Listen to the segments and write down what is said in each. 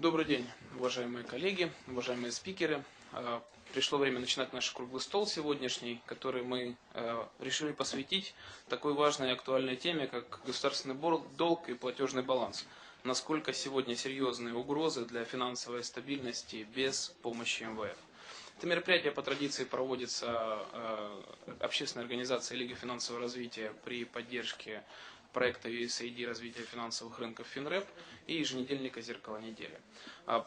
Добрый день, уважаемые коллеги, уважаемые спикеры. Э, пришло время начинать наш круглый стол сегодняшний, который мы э, решили посвятить такой важной и актуальной теме, как государственный долг и платежный баланс. Насколько сегодня серьезные угрозы для финансовой стабильности без помощи МВФ. Это мероприятие по традиции проводится э, общественной организацией Лиги финансового развития при поддержке проекта USAID развития финансовых рынков Финреп и еженедельника «Зеркало недели». А,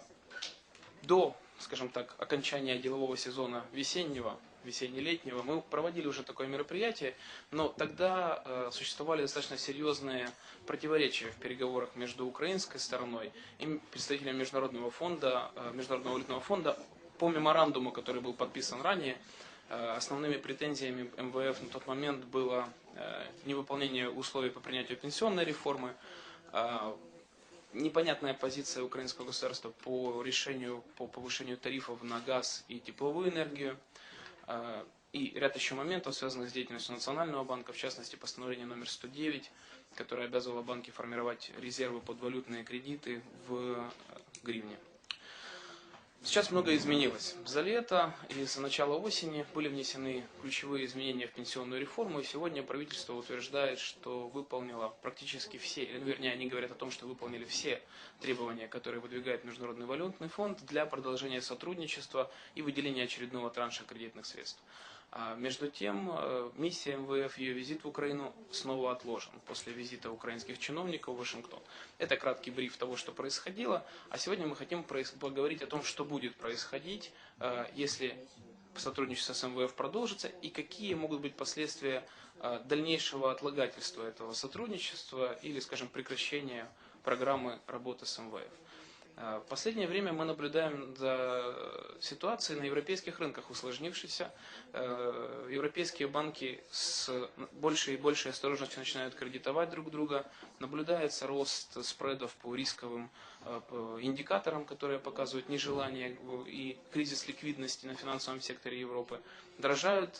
до, скажем так, окончания делового сезона весеннего, весенне-летнего, мы проводили уже такое мероприятие, но тогда э, существовали достаточно серьезные противоречия в переговорах между украинской стороной и представителями Международного фонда, э, Международного валютного фонда по меморандуму, который был подписан ранее, основными претензиями МВФ на тот момент было э, невыполнение условий по принятию пенсионной реформы, э, непонятная позиция украинского государства по решению по повышению тарифов на газ и тепловую энергию и ряд еще моментов, связанных с деятельностью Национального банка, в частности постановление номер 109, которое обязывало банки формировать резервы под валютные кредиты в гривне. Сейчас многое изменилось. За лето и за начало осени были внесены ключевые изменения в пенсионную реформу, и сегодня правительство утверждает, что выполнило практически все, вернее, они говорят о том, что выполнили все требования, которые выдвигает Международный валютный фонд для продолжения сотрудничества и выделения очередного транша кредитных средств. А между тем, э, миссия МВФ, ее визит в Украину снова отложен после визита украинских чиновников в Вашингтон. Это краткий бриф того, что происходило. А сегодня мы хотим поговорить о том, что будет происходить, э, если сотрудничество с МВФ продолжится, и какие могут быть последствия э, дальнейшего отлагательства этого сотрудничества или, скажем, прекращения программы работы с МВФ. Э, в последнее время мы наблюдаем за ситуацией на европейских рынках усложнившейся. Э, европейские банки с большей и большей осторожностью начинают кредитовать друг друга. Наблюдается рост спредов по рисковым э, индикаторам, которые показывают нежелание и кризис ликвидности на финансовом секторе Европы. Дорожают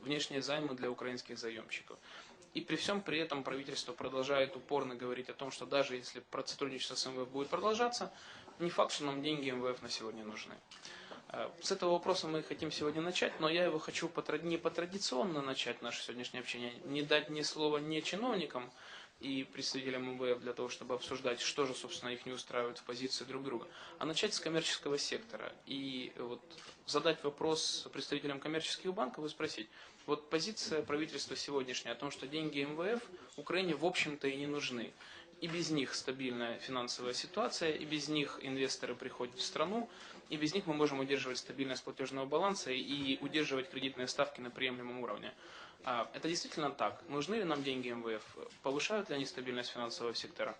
внешние займы для украинских заемщиков. И при всем при этом правительство продолжает упорно говорить о том, что даже если сотрудничество с МВФ будет продолжаться, не факт, что нам деньги МВФ на сегодня нужны. Э, с этого вопроса мы хотим сегодня начать, но я его хочу не по традиционно начать наше сегодняшнее общение, не дать ни слова не чиновникам и представителям МВФ для того, чтобы обсуждать, что же, собственно, их не устраивает в позиции друг друга, а начать с коммерческого сектора и вот задать вопрос представителям коммерческих банков и спросить, вот позиция правительства сегодняшняя о том, что деньги МВФ Украине в общем-то и не нужны. И без них стабильная финансовая ситуация, и без них инвесторы приходят в страну, и без них мы можем удерживать стабильность платежного баланса и удерживать кредитные ставки на приемлемом уровне. А, это действительно так. Нужны ли нам деньги МВФ? Повышают ли они стабильность финансового сектора?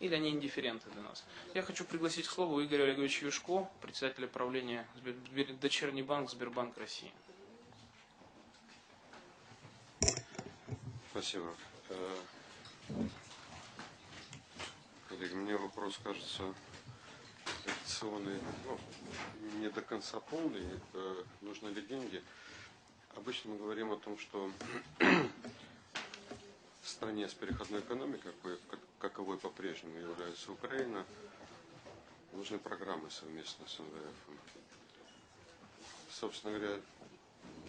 Или они индифференты для нас? Я хочу пригласить к слову Игоря Олеговича Юшко, председателя правления Дочерний банк Сбербанк России. Спасибо. Э, коллеги, мне вопрос кажется реакционный, ну, не до конца полный. Э, нужны ли деньги? Обычно мы говорим о том, что в стране с переходной экономикой, каковой по-прежнему является Украина, нужны программы совместно с МВФ. Собственно говоря,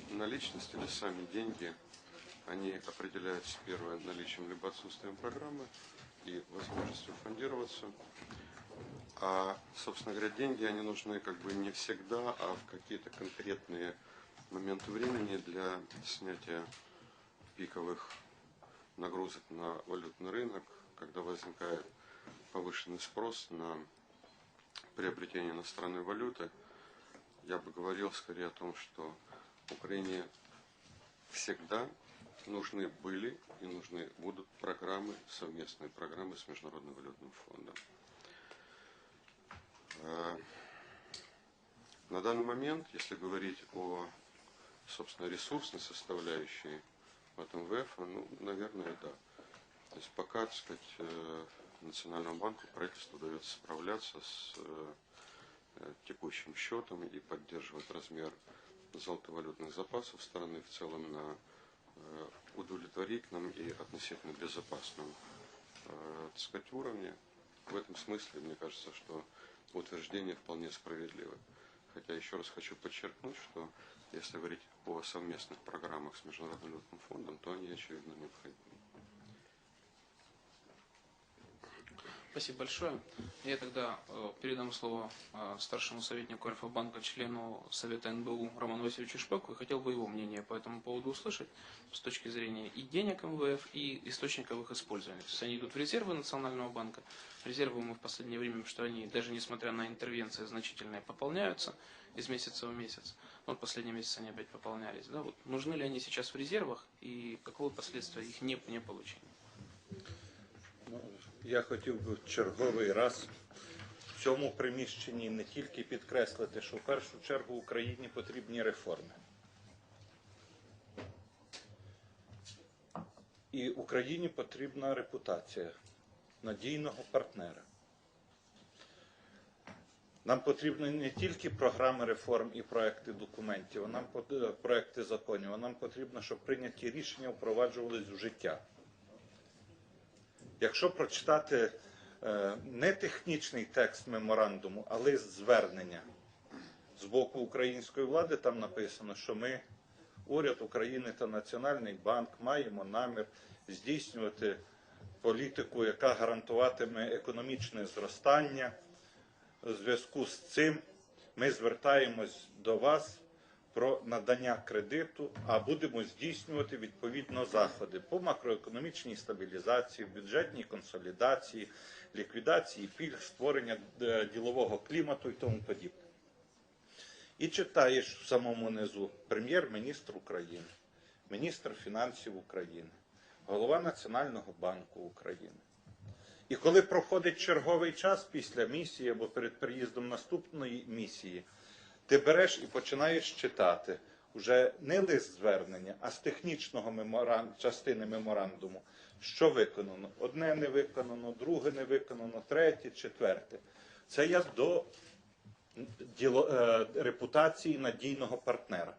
наличность или сами деньги – они определяются, первое, наличием либо отсутствием программы и возможностью фондироваться. А, собственно говоря, деньги, они нужны как бы не всегда, а в какие-то конкретные моменты времени для снятия пиковых нагрузок на валютный рынок, когда возникает повышенный спрос на приобретение иностранной валюты. Я бы говорил скорее о том, что Украине всегда нужны были и нужны будут программы, совместные программы с Международным валютным фондом. Э, на данный момент, если говорить о, собственно, ресурсной составляющей от МВФ, ну, наверное, да. То есть пока, так сказать, э, Национальному банку правительству удается справляться с э, текущим счетом и поддерживать размер золотовалютных запасов страны в целом на удовлетворительном и относительно безопасном э, так сказать, уровне. В этом смысле, мне кажется, что утверждение вполне справедливое. Хотя еще раз хочу подчеркнуть, что если говорить о совместных программах с Международным фондом, то они очевидно необходимы. Спасибо большое. Я тогда э, передам слово э, старшему советнику Альфа-банка, члену Совета НБУ Роману Васильевичу Шпеку, и хотел бы его мнение по этому поводу услышать с точки зрения и денег МВФ, и источников их использования. То есть они идут в резервы Национального банка. Резервы мы в последнее время, что они, даже несмотря на интервенции значительные, пополняются из месяца в месяц. Ну, Вот последний месяц они опять пополнялись. Да? Вот нужны ли они сейчас в резервах, и каковы последствия их не, не получения? Я хотів би в черговий раз в цьому приміщенні не тільки підкреслити, що в першу чергу Україні потрібні реформи. І Україні потрібна репутація надійного партнера. Нам потрібні не тільки програми реформ і проекти документів, а нам е, проекти законів, а нам потрібно, щоб прийняті рішення впроваджувались в життя. Якщо прочитати е, не технічний текст меморандуму, а лист звернення з боку української влади, там написано, що ми, уряд України та Національний банк, маємо намір здійснювати політику, яка гарантуватиме економічне зростання. У зв'язку з цим ми звертаємось до вас про надання кредиту, а будемо здійснювати відповідно заходи по макроекономічній стабілізації, бюджетній консолідації, ліквідації пільг, створення е, ділового клімату і тому подібне. І читаєш в самому низу прем'єр-міністр України, міністр фінансів України, голова Національного банку України. І коли проходить черговий час після місії або перед приїздом наступної місії, ти береш і починаєш читати вже не лист звернення, а з технічного меморан... частини меморандуму, що виконано. Одне не виконано, друге не виконано, третє, четверте. Це як до діло... е, репутації надійного партнера.